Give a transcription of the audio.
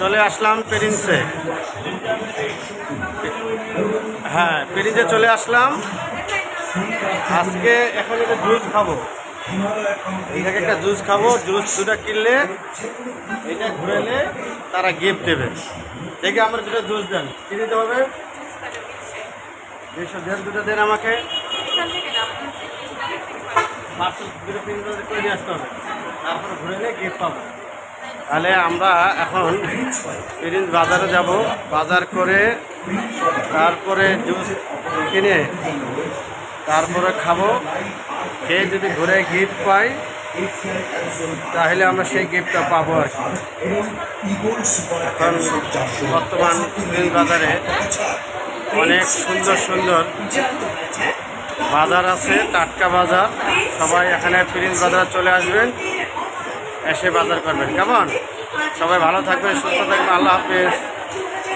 চলে আসলাম পেরিন্সে। হ্যাঁ পেরিন্সে চলে আসলাম। আজকে এখন একটা জুস খাব। এটাকে একটা জুস খাব, জুস দুটা কিনলে, এটা ঘুরেলে তারা গিফট দেবে। দেখে আমার দুটো জুস দেন। কি দিতে হবে? এইসব দেন, দুটো দেন আমাকে। পার্সেল দুটো প্রিন্ট করে দিয়ে আসতে হবে। তারপরে ঘুরেলে গিফট পাবো। তাহলে আমরা এখন প্রিন্স বাজারে যাব। বাজার করে তারপরে জুস কিনে তারপরে খাব। খেয়ে যদি ঘুরে গিফট পাই, তাহলে আমরা সেই গিফটটা পাবো আর এখন বর্তমান প্রিন্স বাজারে অনেক সুন্দর সুন্দর বাজার আছে, টাটকা বাজার। সবাই এখানে প্রিন্স বাজারে চলে আসবেন। এসে বাজার করবেন। কেমন? সবাই ভালো থাকবেন সুস্থ থাকবেন আল্লাহ হাফেজ।